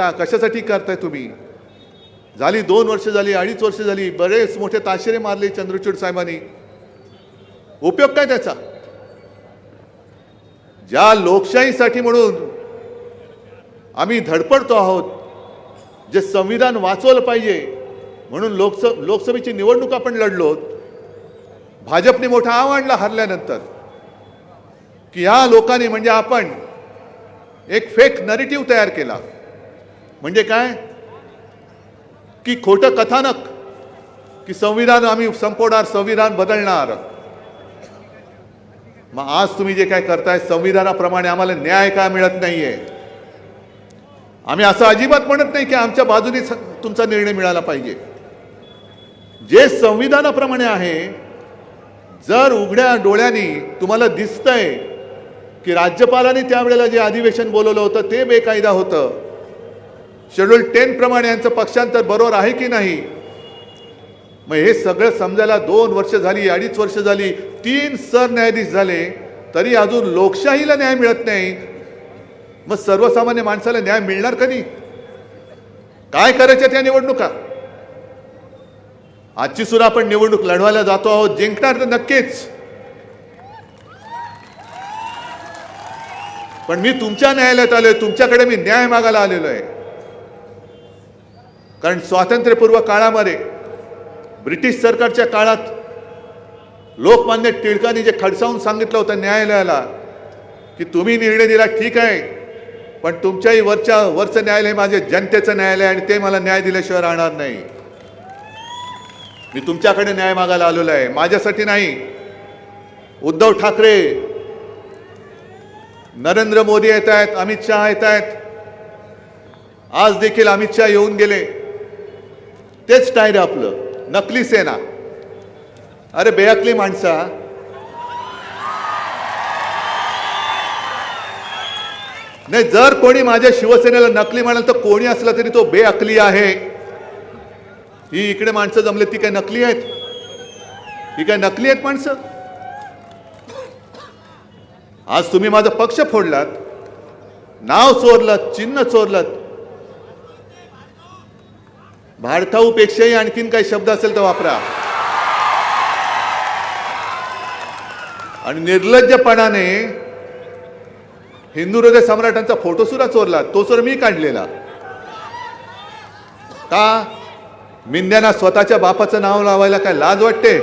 करता? कशासाठी करताय तुम्ही? झाली दोन वर्ष झाली अडीच वर्ष झाली बरेच मोठे ताशेरे मारले चंद्रचूड साहेबांनी. उपयोग काय त्याचा? ज्या लोकशाहीसाठी म्हणून आम्ही धडपडतो आहोत जे संविधान वाचवलं पाहिजे म्हणून लोकस लोकसभेची निवडणूक आपण लढलो भाजपने मोठा आव आणला हरल्यानंतर. की ह्या लोकांनी म्हणजे आपण एक फेक नरेटिव्ह तयार केला. म्हणजे काय? की खोटं कथानक की संविधान आम्ही संपवणार संविधान बदलणार. मग आज तुम्ही जे काय करताय संविधानाप्रमाणे आम्हाला न्याय का मिळत नाहीये? आम्ही असं अजिबात म्हणत नाही की आमच्या बाजूने तुमचा निर्णय मिळाला पाहिजे. जे संविधानाप्रमाणे आहे जर उघड्या डोळ्यांनी तुम्हाला दिसतंय की राज्यपालांनी त्यावेळेला जे अधिवेशन बोलवलं होतं ते बेकायदा होतं शेड्यूल टेन प्रमाणे यांचं पक्षांतर बरोबर आहे की नाही? मग हे सगळं समजायला दोन वर्ष झाली अडीच वर्ष झाली तीन सरन्यायाधीश झाले तरी अजून लोकशाहीला न्याय मिळत नाही. मग सर्वसामान्य माणसाला न्याय मिळणार कधी? काय करायच्या त्या निवडणुका? आजची सुद्धा आपण निवडणूक लढवायला जातो आहोत जिंकणार तर नक्कीच. पण मी तुमच्या न्यायालयात आलोय तुमच्याकडे मी न्याय मागायला आलेलो आहे. कारण स्वातंत्र्यपूर्व काळामध्ये ब्रिटिश सरकारच्या काळात लोकमान्य टिळकांनी जे खडसावून सांगितलं होतं न्यायालयाला की तुम्ही निर्णय दिला ठीक आहे पण तुमच्याही वरच्या वरचं न्यायालय माझे जनतेचं न्यायालय आणि ते मला न्याय दिल्याशिवाय राहणार नाही. मी तुमच्याकडे न्याय मागायला आलेलो आहे. माझ्यासाठी नाही. उद्धव ठाकरे नरेंद्र मोदी येत आहेत अमित शहा येत आहेत. आज देखील अमित शहा येऊन गेले. तेच टायर आपलं. नकली सेना. अरे बेअकली माणसा. नाही जर कोणी माझ्या शिवसेनेला नकली म्हणाल तर कोणी असला तरी तो बेअकली आहे. ही इकडे माणसं जमले ती काय नकली आहेत? ही काय नकली आहेत माणसं? आज तुम्ही माझा पक्ष फोडलात. नाव चोरलं चिन्ह चोरलं भारताहूपेक्षाही आणखीन काही शब्द असेल तर वापरा. आणि निर्लज्जपणाने हिंदू हृदय सम्राटांचा फोटो सुद्धा चोरला. तो सर मी काढलेला. का? मिंद्यांना स्वतःच्या बापाचं नाव लावायला काय लाज वाटते?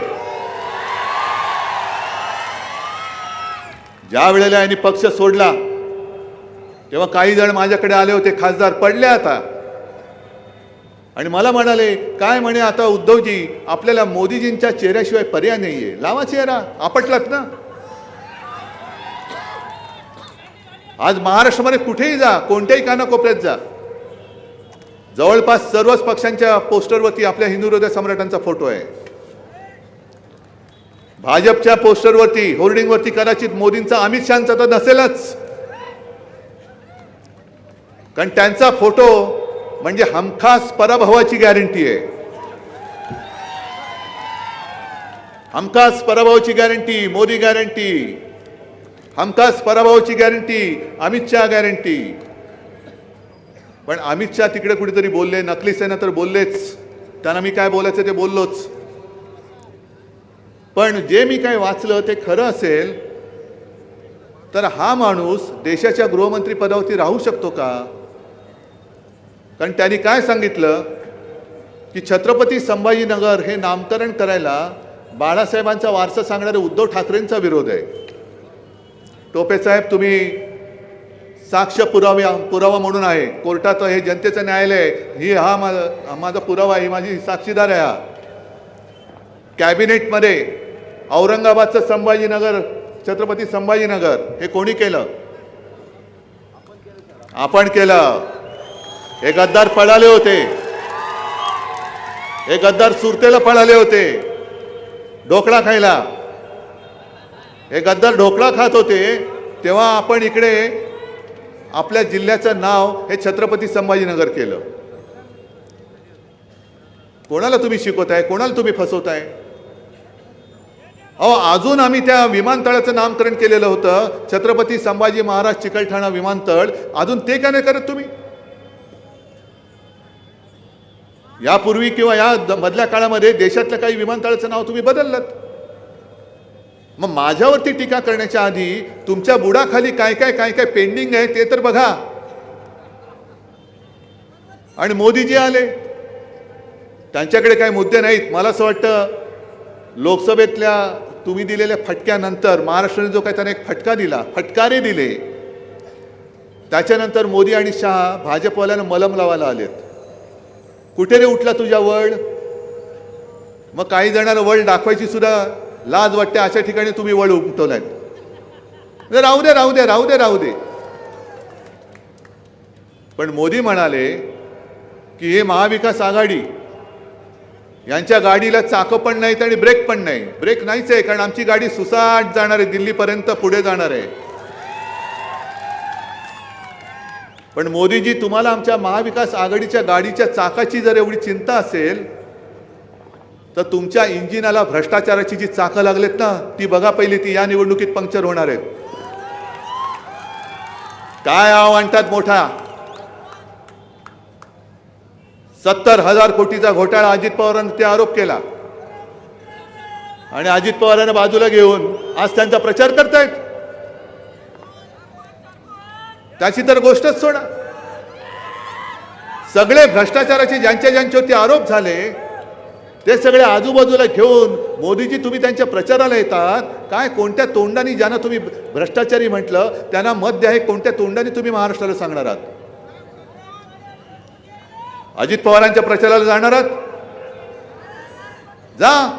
ज्या वेळेला यांनी पक्ष सोडला तेव्हा काही जण माझ्याकडे आले होते खासदार पडले आता. आणि मला म्हणाले काय म्हणे आता उद्धवजी? आपल्याला मोदीजींच्या चेहऱ्याशिवाय पर्याय नाहीये. लावा चेहरा. आपटलात ना. आज महाराष्ट्रामध्ये कुठेही जा. कोणत्याही कानाकोपऱ्यात जा. जवळपास सर्वच पक्षांच्या पोस्टरवरती आपल्या हिंदू हृदय सम्राटांचा फोटो आहे. भाजपच्या पोस्टरवरती होर्डिंगवरती कदाचित मोदींचा अमित शहाचा तर नसेलच. कारण त्यांचा फोटो म्हणजे हमखास पराभवाची गॅरंटी आहे. हमखास पराभवाची गॅरंटी मोदी गॅरंटी हमखास पराभवाची गॅरंटी अमित शहा गॅरंटी पण अमित शहा तिकडे कुठेतरी बोलले नकली सेना तर बोललेच. त्यांना मी काय बोलायचं ते बोललोच. पण जे मी काय वाचलं ते खरं असेल तर हा माणूस देशाच्या गृहमंत्री पदावरती राहू शकतो का? कारण त्यांनी काय सांगितलं? की छत्रपती संभाजीनगर हे नामकरण करायला बाळासाहेबांचा वारसा सांगणारे उद्धव ठाकरेंचा विरोध आहे. टोपेसाहेब तुम्ही साक्ष पुरावा पुरावा म्हणून आहे. कोर्टात हे जनतेचं न्यायालय ही हा माझा माझा पुरावा आहे. ही माझी साक्षीदार आहे हा. कॅबिनेटमध्ये औरंगाबादचं संभाजीनगर छत्रपती संभाजीनगर हे कोणी केलं. आपण केलं. हे गद्दार पळाले होते. हे गद्दार सुरतेला पळाले होते. ढोकळा खायला. हे गद्दार ढोकळा खात होते तेव्हा आपण इकडे आपल्या जिल्ह्याचं नाव हे छत्रपती संभाजीनगर केलं. कोणाला तुम्ही शिकवताय? कोणाला तुम्ही फसवताय? अहो अजून आम्ही त्या विमानतळाचं नामकरण केलेलं होतं छत्रपती संभाजी महाराज चिकलठाणा विमानतळ. अजून ते का नाही करत तुम्ही? यापूर्वी किंवा या द- मधल्या काळामध्ये देशातल्या काही विमानतळाचं नाव तुम्ही बदललं मग माझ्यावरती टीका करण्याच्या आधी तुमच्या बुडाखाली काय काय काय काय पेंडिंग आहे ते तर बघा. आणि मोदीजी आले. त्यांच्याकडे काही मुद्दे नाहीत. मला असं वाटतं लोकसभेतल्या तुम्ही दिलेल्या फटक्यानंतर महाराष्ट्राने जो काही त्यांना एक फटका दिला फटकारे दिले त्याच्यानंतर मोदी आणि शहा भाजपवाल्यानं मलम लावायला आलेत. कुठे रे उठला तुझ्या वड? मग काही जणांना वळ दाखवायची सुद्धा लाज वाटते अशा ठिकाणी तुम्ही वळ उमटवलाय म्हणजे राहू दे राहू दे राहू दे राहू दे. पण मोदी म्हणाले की हे महाविकास आघाडी यांच्या गाडीला चाकं पण नाहीत आणि ब्रेक पण नाही. ब्रेक नाहीच आहे कारण आमची गाडी सुसाट जाणार आहे दिल्लीपर्यंत पुढे जाणार आहे. पण मोदीजी तुम्हाला आमच्या महाविकास आघाडीच्या गाडीच्या चाकाची जर एवढी चिंता असेल तर तुमच्या इंजिनाला भ्रष्टाचाराची जी चाकं लागलेत ना ती बघा पहिली ती या निवडणुकीत पंक्चर होणार आहेत. काय आव आणतात मोठा? सत्तर हजार कोटीचा घोटाळा अजित पवारांनी ते आरोप केला. आणि अजित पवारांना बाजूला घेऊन आज त्यांचा प्रचार करतायत. त्याची तर गोष्टच सोडा. सगळे भ्रष्टाचाराचे ज्यांच्या ज्यांच्यावरती आरोप झाले ते सगळे आजूबाजूला घेऊन मोदीजी तुम्ही त्यांच्या प्रचाराला येतात. काय कोणत्या तोंडाने ज्यांना तुम्ही भ्रष्टाचारी म्हटलं त्यांना मत द्या हे कोणत्या तोंडाने तुम्ही महाराष्ट्राला सांगणार आहात? अजित पवारांच्या प्रचाराला जाणार आहात? जा.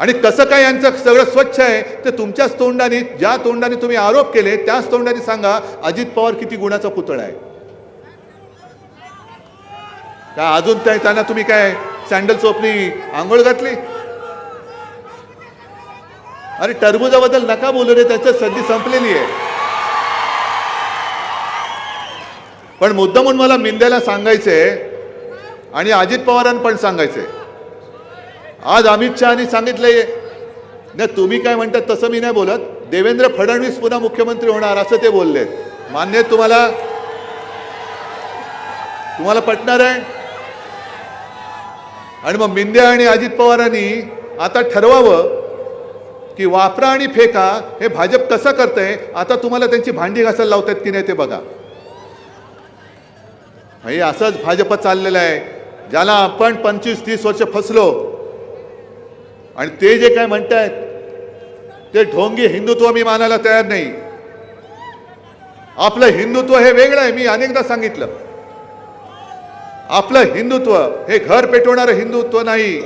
आणि कसं काय यांचं सगळं स्वच्छ आहे ते तुमच्याच तोंडाने ज्या तोंडाने तुम्ही आरोप केले त्याच तोंडाने सांगा अजित पवार किती गुणाचा पुतळा आहे. काय अजून त्यांना तुम्ही काय सँडल चोपणी आंघोळ घातली? अरे टरबुजाबद्दल नका बोलू रे त्याचं संधी संपलेली आहे. पण मुद्दा म्हणून मला मिंद्याला सांगायचंय आणि अजित पवारांना पण सांगायचंय. आज अमित शहानी सांगितलंय. नाही तुम्ही काय म्हणतात तसं मी नाही बोलत. देवेंद्र फडणवीस पुन्हा मुख्यमंत्री होणार असं ते बोलले. मान्य तुम्हाला? तुम्हाला पटणार आहे? आणि मग मिंदे आणि अजित पवारांनी आता ठरवावं की वापरा आणि फेका हे भाजप कसं करतंय? आता तुम्हाला त्यांची भांडी घासायला लावतात की नाही ते बघा. हे असंच भाजप चाललेलं आहे. ज्याला आपण पंचवीस तीस वर्ष फसलो आणि ते जे काय म्हणतायत ते ढोंगी हिंदुत्व मी मानायला तयार नाही. आपलं हिंदुत्व हे वेगळं आहे मी अनेकदा सांगितलं. आपलं हिंदुत्व हे घर पेटवणारं हिंदुत्व नाही.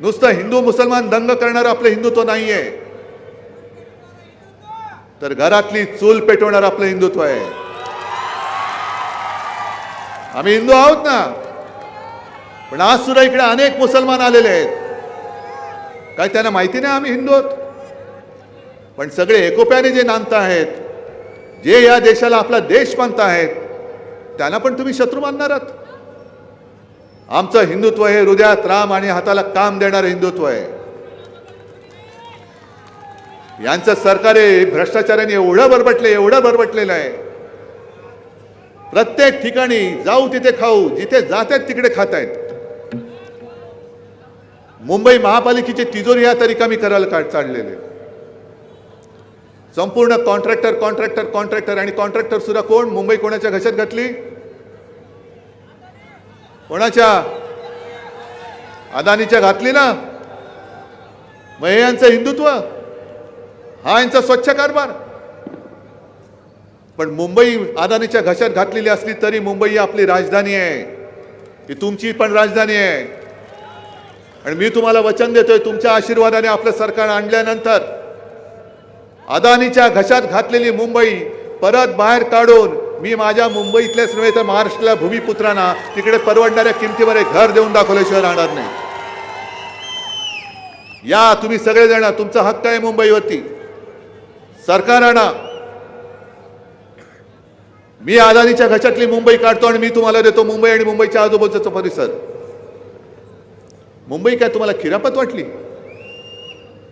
नुसतं हिंदू मुसलमान दंग करणारं आपलं हिंदुत्व नाहीये. तर घरातली चूल पेटवणारं आपलं हिंदुत्व आहे. आम्ही हिंदू आहोत ना? पण आज सुद्धा इकडे अनेक मुसलमान आलेले आहेत. काय त्यांना माहिती नाही आम्ही हिंदू आहोत पण सगळे एकोप्याने जे नांदत आहेत जे या देशाला आपला देश मानत आहेत त्यांना पण तुम्ही शत्रू मानणार आहात. आमचं हिंदुत्व हे हृदयात राम आणि हाताला काम देणारं हिंदुत्व आहे. यांचं सरकार हे भ्रष्टाचाराने एवढं बरबटले एवढं बरबटलेलं आहे. प्रत्येक ठिकाणी जाऊ तिथे खाऊ जिथे जात आहेत तिकडे खात आहेत मुंबई महापालिकेची तिजोरी ह्या तरी कमी करायला काढ चाललेले. संपूर्ण कॉन्ट्रॅक्टर कॉन्ट्रॅक्टर कॉन्ट्रॅक्टर आणि कॉन्ट्रॅक्टर सुद्धा कोण? मुंबई कोणाच्या घशात घातली? कोणाच्या? अदानीच्या घातली ना? मग हे यांचं हिंदुत्व? हा यांचा स्वच्छ कारभार. पण मुंबई अदानीच्या घशात घातलेली असली तरी मुंबई ही आपली राजधानी आहे. ही तुमची पण राजधानी आहे. आणि मी तुम्हाला वचन देतोय तुमच्या आशीर्वादाने आपलं सरकार आणल्यानंतर अदानीच्या घशात घातलेली मुंबई परत बाहेर काढून मी माझ्या मुंबईतल्याच नव्हे तर महाराष्ट्राला भूमिपुत्रांना तिकडे परवडणाऱ्या किमतीमध्ये घर देऊन दाखवल्याशिवाय राहणार नाही. या तुम्ही सगळेजण तुमचा हक्क आहे मुंबईवरती. सरकार आणा मी अदानीच्या घशातली मुंबई काढतो आणि मी तुम्हाला देतो मुंबई आणि मुंबईच्या आजूबाजूचा परिसर. मुंबई काय तुम्हाला खिरापत वाटली?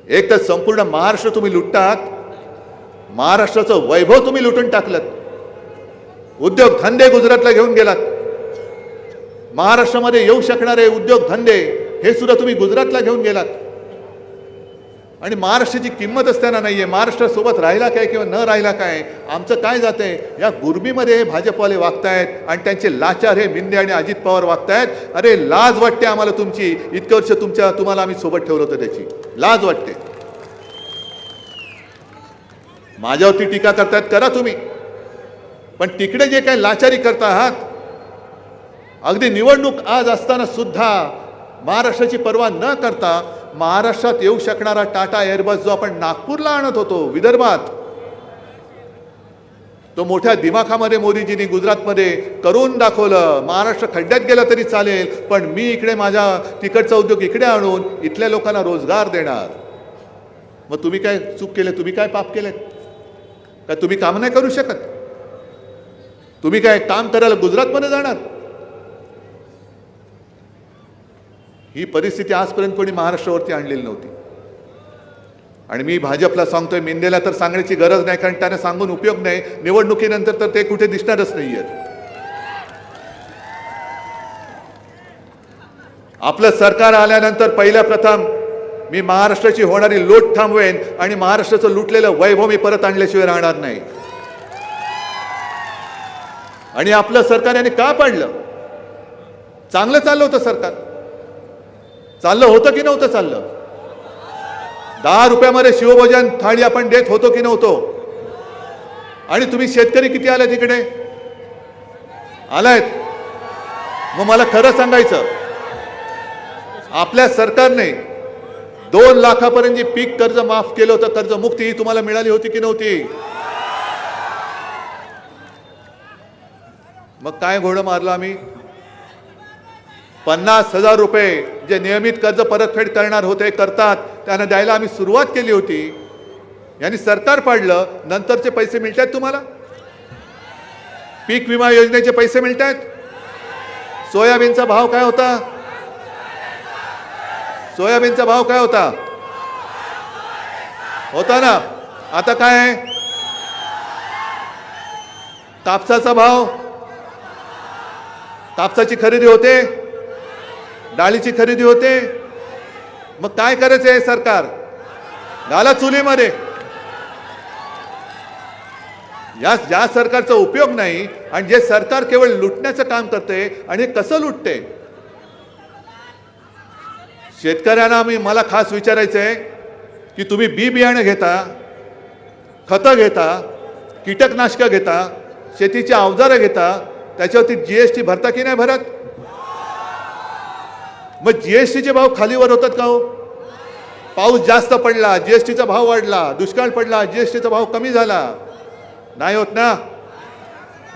एक तर संपूर्ण महाराष्ट्र तुम्ही लुटतात. महाराष्ट्राचं वैभव तुम्ही लुटून टाकलं उद्योग धंदे गुजरातला घेऊन गेलात. महाराष्ट्रामध्ये येऊ शकणारे उद्योगधंदे हे सुद्धा तुम्ही गुजरातला घेऊन गेलात. आणि महाराष्ट्राची किंमतच त्यांना नाही आहे महाराष्ट्रासोबत राहिला काय किंवा न राहिला काय? आमचं काय जातंय? या गुरबीमध्ये हे भाजपवाले वागतायत आणि त्यांचे लाचार हे मिंदे आणि अजित पवार वागतायत. अरे लाज वाटते आम्हाला तुमची. इतकं वर्ष तुमच्या तुम्हाला आम्ही सोबत ठेवलं होतं त्याची. लाज वाटते. माझ्यावरती टीका करतायत करा तुम्ही. पण तिकडे जे काही लाचारी करता आहात अगदी निवडणूक आज असताना सुद्धा महाराष्ट्राची पर्वा न करता महाराष्ट्रात येऊ शकणारा टाटा एअरबस जो आपण नागपूरला आणत होतो विदर्भात तो मोठ्या दिमाखामध्ये मोदीजींनी गुजरातमध्ये करून दाखवलं. महाराष्ट्र खड्ड्यात गेलं तरी चालेल पण मी इकडे माझ्या तिकडचा उद्योग इकडे आणून इथल्या लोकांना रोजगार देणार. मग तुम्ही काय चूक केले? तुम्ही काय पाप केले? काय तुम्ही काम नाही करू शकत? तुम्ही काय काम करायला गुजरातमध्ये जाणार? ही परिस्थिती आजपर्यंत कोणी महाराष्ट्रावरती आणलेली नव्हती. आणि मी भाजपला सांगतोय मेंदेला तर सांगण्याची गरज नाही कारण त्यांना सांगून उपयोग नाही. निवडणुकीनंतर तर ते कुठे दिसणारच नाही आहेत आपलं सरकार आल्यानंतर पहिल्या प्रथम मी महाराष्ट्राची होणारी लूट थांबवेन आणि महाराष्ट्राचं लुटलेलं वैभव मी परत आणल्याशिवाय राहणार नाही. आणि आपलं सरकार याने का पाडलं? चांगलं चाललं होतं सरकार. चाललं होतं की नव्हतं चाललं? दहा रुपयामध्ये शिवभोजन थाळी आपण देत होतो की नव्हतो? आणि तुम्ही शेतकरी किती आले तिकडे? आलायत? मग मला खरं सांगायचं आपल्या सरकारने दोन लाखापर्यंत जी पीक कर्ज माफ केलं होतं कर्जमुक्ती ही तुम्हाला मिळाली होती की नव्हती? मग काय घोडं मारलं आम्ही? पन्नास हजार रुपये जे नियमित कर्ज परतफेड करणार होते करतात त्यांना द्यायला आम्ही सुरुवात केली होती. यांनी सरकार पाडलं नंतरचे पैसे मिळत आहेत तुम्हाला? पीक विमा योजनेचे पैसे मिळत आहेत सोयाबीनचा भाव काय होता? सोयाबीनचा भाव काय होता? होता ना. आता काय आहे? कापसाचा भाव? कापसाची खरेदी होते? डाळीची खरेदी होते. मग काय करायचं आहे सरकार? घाला चुलीमध्ये. या ज्या सरकारचा उपयोग नाही आणि जे सरकार केवळ लुटण्याचं काम करते आणि हे कसं लुटते शेतकऱ्यांना मी मला खास विचारायचं आहे की तुम्ही बी बियाणं घेता खतं घेता कीटकनाशकं घेता शेतीची अवजारं घेता त्याच्यावरती जी एस टी भरता की नाही भरत? मग जी एस टीचे भाव खालीवर होतात का हो? पाऊस जास्त पडला जी एस टीचा भाव वाढला दुष्काळ पडला जी एस टीचा भाव कमी झाला. नाही होत ना?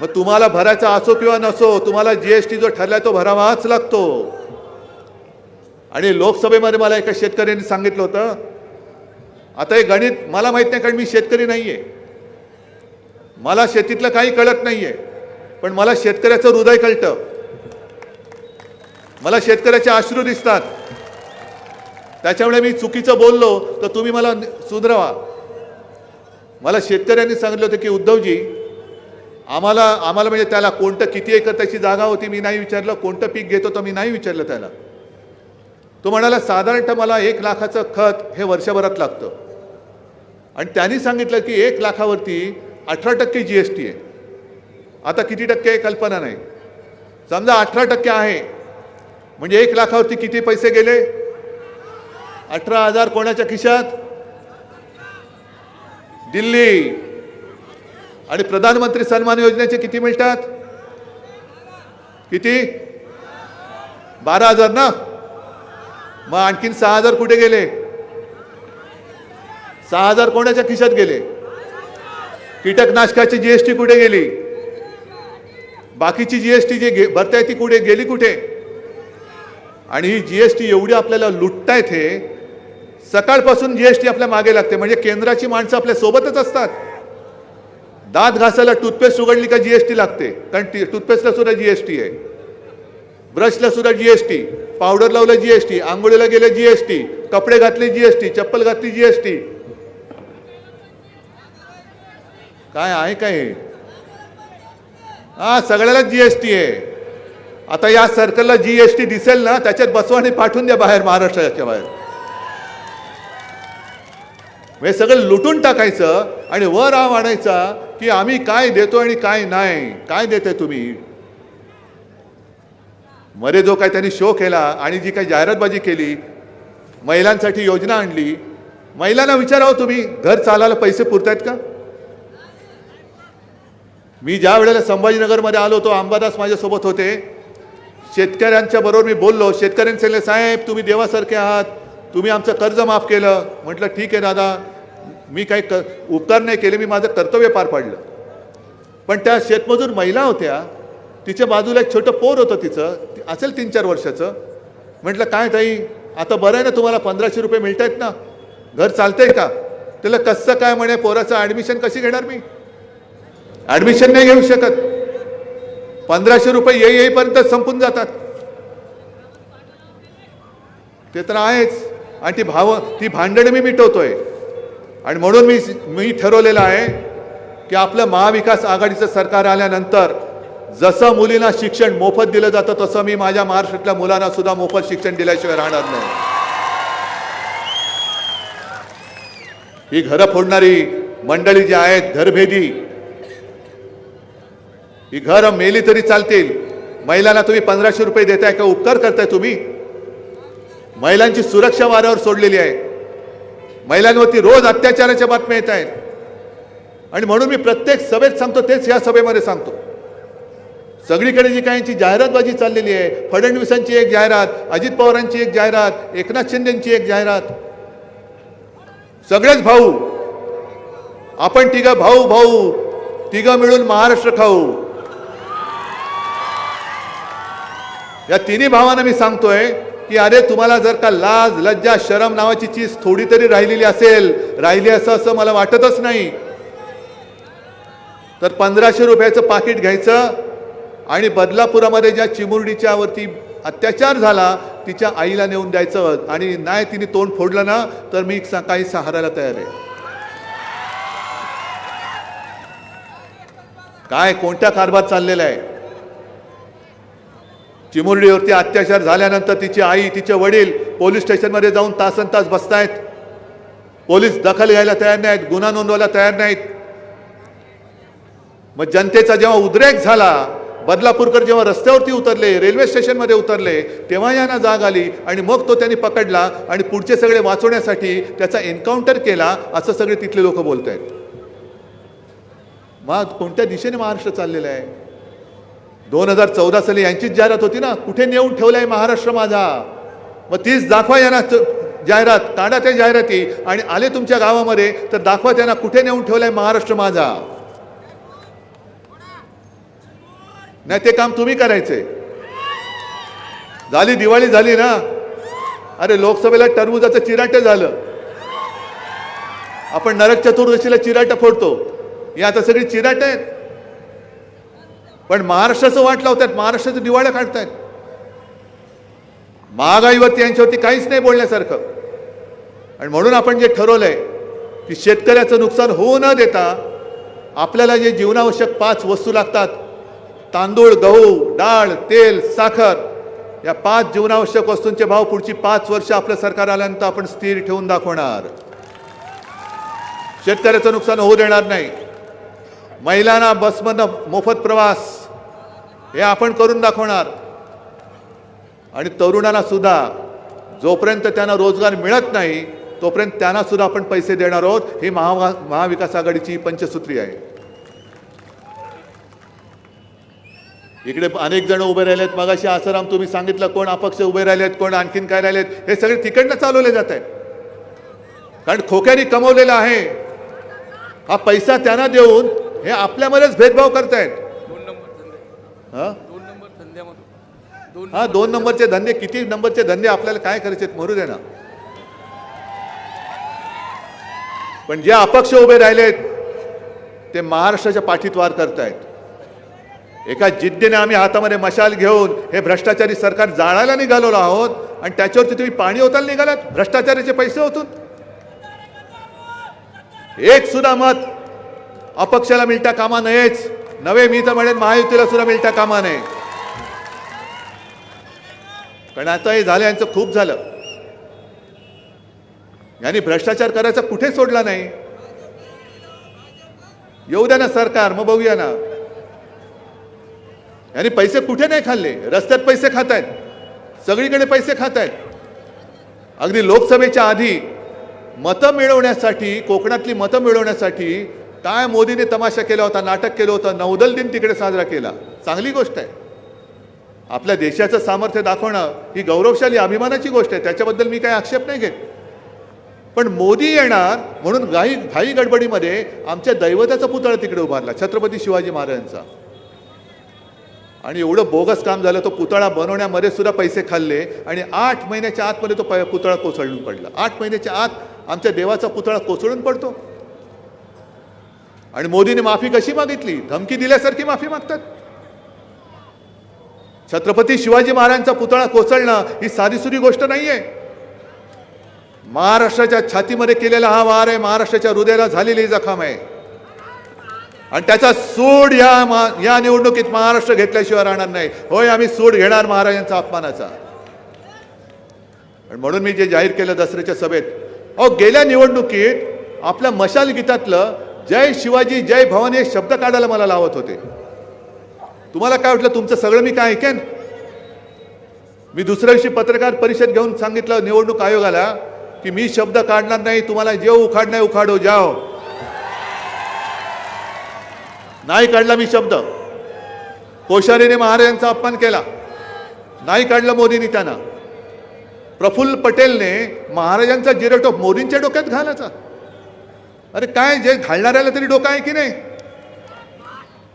मग तुम्हाला भरायचा असो किंवा नसो तुम्हाला जी एस टी जो ठरलाय तो भरावाच लागतो. आणि लोकसभेमध्ये मला एका शेतकऱ्याने सांगितलं होतं आता हे गणित मला माहीत नाही कारण मी शेतकरी नाही आहे मला शेतीतलं काही कळत नाही आहे पण मला शेतकऱ्याचं हृदय कळतं. मला शेतकऱ्याचे अश्रू दिसतात. त्याच्यामुळे मी चुकीचं बोललो तर तुम्ही मला सुधरवा. मला शेतकऱ्यांनी सांगितलं होतं की उद्धवजी आम्हाला आम्हाला म्हणजे त्याला कोणतं किती एकर त्याची जागा होती मी नाही विचारलं कोणतं पीक घेतो तर मी नाही विचारलं त्याला. तो म्हणाला साधारणतः मला एक लाखाचं खत हे वर्षभरात लागतं. आणि त्यांनी सांगितलं की एक लाखावरती अठरा टक्के जी एस टी आहे. आता किती टक्के आहे कल्पना नाही. समजा अठरा टक्के आहे म्हणजे एक लाखावरती किती पैसे गेले? अठरा हजार कोणाच्या खिशात? दिल्ली. आणि प्रधानमंत्री सन्मान योजनेचे किती मिळतात? किती? बारा हजार ना? मग आणखीन सहा हजार कुठे गेले? सहा हजार कोणाच्या खिशात गेले? कीटकनाशकाची जीएसटी कुठे गेली? बाकीची जीएसटी जी गे भरताय ती कुठे? गेली कुठे? आणि ही जी एस टी एवढी आपल्याला लुटतायत हे सकाळपासून जी एस टी आपल्या मागे लागते म्हणजे केंद्राची माणसं आपल्या सोबतच असतात दात घासायला टूथपेस्ट उघडली का जी एस टी लागते कारण टी टूथपेस्टला सुद्धा जी एस टी आहे ब्रशला सुद्धा जी एस टी पावडर लावलं जी एस टी आंघोळीला गेलं जी एस टी कपडे घातले जी एस टी चप्पल घातली जी एस टी काय आहे काय हा सगळ्यालाच टी आहे आता या सर्कलला टी दिसेल ना त्याच्यात बसवा आणि पाठवून द्या बाहेर महाराष्ट्राच्या बाहेर. हे सगळं लुटून टाकायचं आणि वर आव आणायचा की आम्ही काय देतो आणि काय नाही. काय देते तुम्ही? मध्ये जो काय त्यांनी शो केला आणि जी काही जाहिरातबाजी केली महिलांसाठी योजना आणली महिलांना विचारावं तुम्ही घर चालायला पैसे पुरतायत का? मी ज्या वेळेला संभाजीनगरमध्ये आलो होतो अंबादास माझ्यासोबत होते शेतकऱ्यांच्या बरोबर मी बोललो शेतकऱ्यांनी सांगितले साहेब तुम्ही देवासारखे आहात. तुम्ही आमचं कर्ज माफ केलं. म्हटलं ठीक आहे दादा. मी काही क उपकार नाही केले. मी माझं कर्तव्य पार पाडलं. पण त्या शेतमजूर महिला होत्या तिच्या बाजूला एक छोटं पोर होतं तिचं असेल तीन चार वर्षाचं. म्हटलं काय ताई आता बरं आहे ना तुम्हाला पंधराशे रुपये मिळत आहेत ना? घर चालतंय का? त्याला कसं काय म्हणे पोराचं ॲडमिशन कशी घेणार मी? ॲडमिशन नाही घेऊ शकत. पंधराशे रुपये येई येईपर्यंत संपून जातात. ते तर आहेच. आणि ती भाव ती भांडण मी मिटवतोय. आणि म्हणून मी मी ठरवलेलं आहे की आपलं महाविकास आघाडीचं सरकार आल्यानंतर जसं मुलींना शिक्षण मोफत दिलं जातं तसं मी माझ्या महाराष्ट्रातल्या मुलांना सुद्धा मोफत शिक्षण दिल्याशिवाय राहणार नाही. ही घरं फोडणारी मंडळी जी आहेत घरभेदी ही घर मेली तरी चालतील. महिलांना तुम्ही पंधराशे रुपये देताय का? उपकार करताय तुम्ही. महिलांची सुरक्षा वाऱ्यावर सोडलेली आहे. महिलांवरती रोज अत्याचाराच्या बातम्या येत आहेत. आणि म्हणून मी प्रत्येक सभेत सांगतो तेच या सभेमध्ये सांगतो. सगळीकडे जी काही यांची जाहिरातबाजी चाललेली आहे फडणवीसांची एक जाहिरात अजित पवारांची एक जाहिरात एकनाथ शिंदेची एक जाहिरात. सगळेच भाऊ. आपण तिघं भाऊ भाऊ तिघं मिळून महाराष्ट्र खाऊ. या तिन्ही भावांना मी सांगतोय की अरे तुम्हाला जर का लाज लज्जा शरम नावाची चीज थोडी तरी राहिलेली असेल राहिली असं असं मला वाटतच नाही. तर पंधराशे रुपयाचं पाकिट घ्यायचं आणि बदलापुरामध्ये ज्या चिमुरडीच्या वरती अत्याचार झाला तिच्या आईला नेऊन द्यायचं आणि नाही तिने तोंड फोडलं ना तर मी सकाळी काही सहारायला तयार आहे. काय कोणत्या कारभार चाललेला आहे? चिमुरडीवरती अत्याचार झाल्यानंतर तिची आई तिचे वडील पोलीस स्टेशनमध्ये जाऊन तासन तास बसतायत. पोलीस दखल घ्यायला तयार नाहीत गुन्हा नोंदवायला तयार नाहीत. मग जनतेचा जेव्हा उद्रेक झाला बदलापूरकर जेव्हा रस्त्यावरती उतरले रेल्वे स्टेशनमध्ये उतरले तेव्हा यांना जाग आली आणि मग तो त्यांनी पकडला आणि पुढचे सगळे वाचवण्यासाठी त्याचा एन्काउंटर केला असं सगळे तिथले लोक बोलत आहेत मग कोणत्या दिशेने महाराष्ट्र चाललेला आहे? दोन हजार चौदा साली यांचीच जाहिरात होती ना? कुठे नेऊन ठेवलाय महाराष्ट्र माझा? मग तीच दाखवा यांना जाहिरात काढा त्या जाहिराती. आणि आले तुमच्या गावामध्ये तर दाखवा त्यांना कुठे नेऊन ठेवलाय महाराष्ट्र माझा? नाही ते काम तुम्ही करायचे. झाली दिवाळी झाली ना? अरे लोकसभेला टरबुजाचं चिराट झालं. आपण नरक चतुर्दशीला चिराट फोडतो. या आता सगळी चिराट आहेत. पण महाराष्ट्राचं वाट लावतात. महाराष्ट्राचं दिवाळ्या काढतायत महागाईवरती यांच्यावरती काहीच नाही बोलण्यासारखं. आणि म्हणून आपण जे ठरवलंय की शेतकऱ्याचं नुकसान होऊ न देता आपल्याला जे जीवनावश्यक पाच वस्तू लागतात तांदूळ गहू डाळ तेल साखर या पाच जीवनावश्यक वस्तूंचे भाव पुढची पाच वर्ष आपलं सरकार आल्यानंतर आपण स्थिर ठेवून दाखवणार. शेतकऱ्याचं नुकसान होऊ देणार नाही. महिलांना बसमधनं मोफत प्रवास हे आपण करून दाखवणार. आणि तरुणांना सुद्धा जोपर्यंत त्यांना रोजगार मिळत नाही तोपर्यंत त्यांना सुद्धा आपण पैसे देणार आहोत. ही महा महाविकास आघाडीची पंचसूत्री आहे. इकडे अनेक जण उभे आहेत मगाशी आसाराम तुम्ही सांगितलं कोण अपक्ष उभे राहिले आहेत कोण आणखीन काय राहिले आहेत हे सगळे तिकडनं चालवले जात आहेत. कारण खोक्याने कमवलेला आहे. हा पैसा त्यांना देऊन हे आपल्यामध्येच भेदभाव करतायत. हा? दोन नंबरचे धंदे किती नंबरचे धंदे आपल्याला काय करायचे? मरू दे ना. पण जे अपक्ष उभे राहिलेत ते महाराष्ट्राच्या पाठीत वार करतायत. एका जिद्दीने आम्ही हातामध्ये मशाल घेऊन हे भ्रष्टाचारी सरकार जाळायला निघालेलो आहोत आणि त्याच्यावरती तुम्ही पाणी होताना निघालात? भ्रष्टाचाराचे पैसे होतून एक सुद्धा मत अपक्षाला मिळता कामा नयेच. नवे मी तर म्हणेन महायुतीला सुद्धा मिळता कामा नये कारण आता हे झालं यांचं खूप झालं. यांनी भ्रष्टाचार करायचा कुठे सोडला नाही. येऊ द्या ना सरकार मग बघूया ना. यांनी पैसे कुठे नाही खाल्ले? रस्त्यात पैसे खात आहेत सगळीकडे पैसे खात आहेत अगदी लोकसभेच्या आधी मतं मिळवण्यासाठी कोकणातली मतं मिळवण्यासाठी काय मोदीने तमाशा केला होता नाटक केलं होतं नौदल दिन तिकडे साजरा केला. चांगली गोष्ट आहे. आपल्या देशाचं सामर्थ्य दाखवणं ही गौरवशाली अभिमानाची गोष्ट आहे. त्याच्याबद्दल मी काही आक्षेप नाही घेत. पण मोदी येणार म्हणून घाई घाई गडबडीमध्ये आमच्या दैवताचा पुतळा तिकडे उभारला छत्रपती शिवाजी महाराजांचा. आणि एवढं बोगस काम झालं तो पुतळा बनवण्यामध्ये सुद्धा पैसे खाल्ले आणि आठ महिन्याच्या आतमध्ये तो प- पुतळा कोसळून पडला. आठ महिन्याच्या आत आमच्या देवाचा पुतळा कोसळून पडतो. आणि मोदीने माफी कशी मागितली? धमकी दिल्यासारखी माफी मागतात. छत्रपती शिवाजी महाराजांचा पुतळा कोसळणं ही साधीसुरी गोष्ट नाहीये. महाराष्ट्राच्या छातीमध्ये केलेला हा वार आहे महाराष्ट्राच्या हृदयाला झालेली जखम आहे. आणि त्याचा सूड या मा- या निवडणुकीत महाराष्ट्र घेतल्याशिवाय राहणार नाही. होय आम्ही सूड घेणार महाराजांचा अपमानाचा. आणि म्हणून मी जे जाहीर केलं दसऱ्याच्या सभेत अहो गेल्या निवडणुकीत आपल्या मशाल गीतातलं जय शिवाजी जय भवानी हे शब्द काढायला मला लावत होते. तुम्हाला काय वाटलं तुमचं सगळं मी काय ऐकेन? मी दुसऱ्या दिवशी पत्रकार परिषद घेऊन सांगितलं निवडणूक आयोगाला की मी शब्द काढणार नाही तुम्हाला जे उखाड नाही उखाडो जाओ. नाही काढला मी शब्द. कोश्यारीने महाराजांचा अपमान केला. नाही काढलं मोदींनी त्यांना. प्रफुल्ल पटेलने महाराजांचा जिरेटोप मोदींच्या डोक्यात घालायचा. अरे काय जे घालणाऱ्याला तरी डोकं आहे की नाही?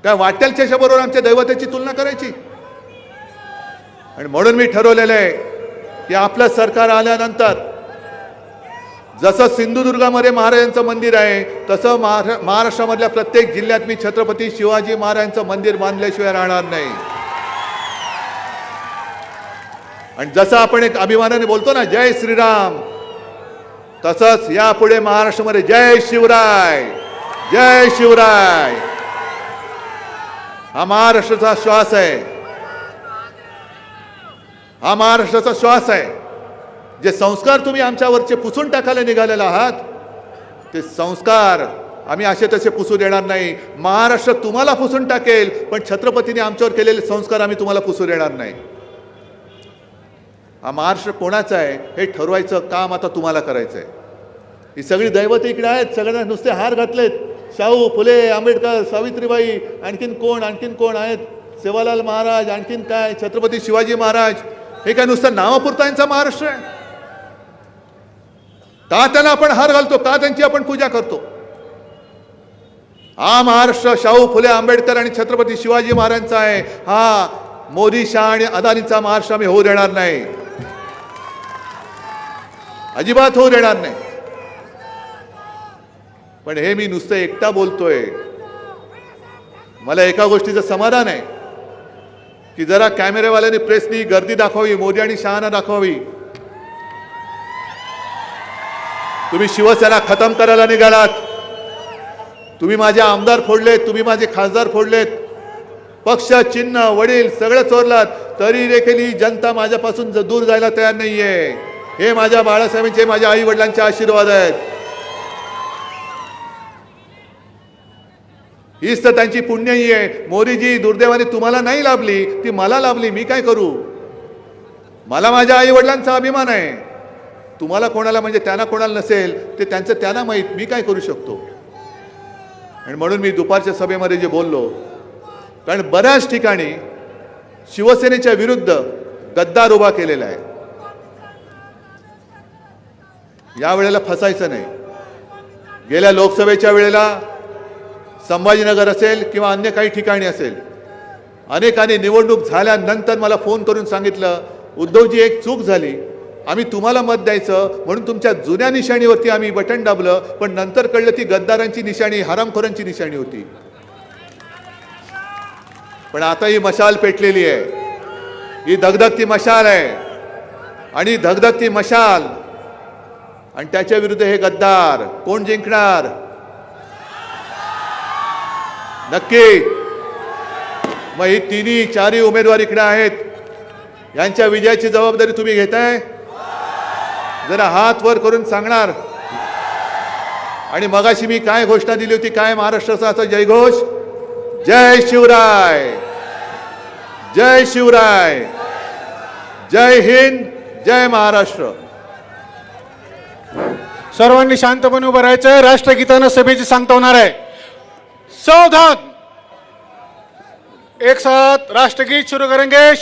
काय वाटेलच्या त्याच्याबरोबर आमच्या दैवताची तुलना करायची? आणि म्हणून मी ठरवलेलं आहे की आपलं सरकार आल्यानंतर जसं सिंधुदुर्गामध्ये महाराजांचं मंदिर आहे तसं महारा महाराष्ट्रामधल्या प्रत्येक जिल्ह्यात मी छत्रपती शिवाजी महाराजांचं मंदिर बांधल्याशिवाय राहणार नाही. आणि जसं आपण एक अभिमानाने बोलतो ना जय श्रीराम तसंच यापुढे महाराष्ट्रामध्ये जय शिवराय जय शिवराय. हा महाराष्ट्राचा श्वास आहे. हा महाराष्ट्राचा श्वास आहे. जे संस्कार तुम्ही आमच्यावरचे पुसून टाकायला निघालेला आहात ते संस्कार आम्ही असे तसे पुसू देणार नाही. महाराष्ट्र तुम्हाला पुसून टाकेल पण छत्रपतीने आमच्यावर केलेले संस्कार आम्ही तुम्हाला पुसू देणार नाही. हा महाराष्ट्र कोणाचा आहे? हे ठरवायचं काम आता तुम्हाला करायचं आहे ही सगळी दैवत इकडे आहेत. सगळ्यांना नुसते हार घातलेत. शाहू फुले आंबेडकर सावित्रीबाई आणखीन कोण आणखीन कोण आहेत? सेवालाल महाराज आणखीन काय? छत्रपती शिवाजी महाराज. हे काय नुसतं नावापुरता महाराष्ट्र आहे? का त्यांना आपण हार घालतो? का त्यांची आपण पूजा करतो? हा महाराष्ट्र शाहू फुले आंबेडकर आणि छत्रपती शिवाजी महाराजांचा आहे. हा मोदी शाह आणि अदानीचा महाराष्ट्र आम्ही होऊ देणार नाही. अजिबात होऊ देणार नाही. पण हे मी नुसतं एकटा बोलतोय. मला एका गोष्टीचं समाधान आहे की जरा कॅमेरेवाल्याने प्रेसनी गर्दी दाखवावी मोदी आणि शहाना दाखवावी. तुम्ही शिवसेना खतम करायला निघालात. तुम्ही माझे आमदार फोडलेत तुम्ही माझे खासदार फोडलेत. पक्ष चिन्ह वडील सगळं चोरलात तरी देखील ही जनता माझ्यापासून दूर जायला तयार नाहीये. हे माझ्या बाळासाहेबांचे माझ्या आई वडिलांचे आशीर्वाद आहेत. हीच तर त्यांची पुण्यही आहे. मोरीजी दुर्दैवाने तुम्हाला नाही लाभली. ती मला लाभली. मी काय करू? मला माझ्या आई वडिलांचा अभिमान आहे. तुम्हाला कोणाला म्हणजे त्यांना कोणाला नसेल ते त्यांचं त्यांना माहीत. मी काय करू शकतो? आणि म्हणून मी दुपारच्या सभेमध्ये जे बोललो कारण बऱ्याच ठिकाणी शिवसेनेच्या विरुद्ध गद्दार उभा केलेला आहे. या वेळेला फसायचं नाही. गेल्या लोकसभेच्या वेळेला संभाजीनगर असेल किंवा अन्य काही ठिकाणी असेल अनेकांनी निवडणूक झाल्यानंतर मला फोन करून सांगितलं उद्धवजी एक चूक झाली. आम्ही तुम्हाला मत द्यायचं म्हणून तुमच्या जुन्या निशाणीवरती आम्ही बटन दाबलं पण नंतर कळलं ती गद्दारांची निशाणी हरामखोरांची निशाणी होती. पण आता ही मशाल पेटलेली आहे. ही धगधगती मशाल आहे. आणि धगधगती मशाल आणि त्याच्या विरुद्ध हे गद्दार कोण जिंकणार? नक्की. मग ही तिन्ही चारही उमेदवार इकडे आहेत. यांच्या विजयाची जबाबदारी तुम्ही घेताय? जरा हात वर करून सांगणार. आणि मगाशी मी काय घोषणा दिली होती? काय महाराष्ट्राचा असा जयघोष? जय शिवराय. जय शिवराय. जय हिंद जय महाराष्ट्र. सर्वांनी शांतपणे उभं राहायचं. राष्ट्रगीतानं सभेची सांगता होणार आहे. सावधान! एक साथ राष्ट्रगीत सुरू करेंगे.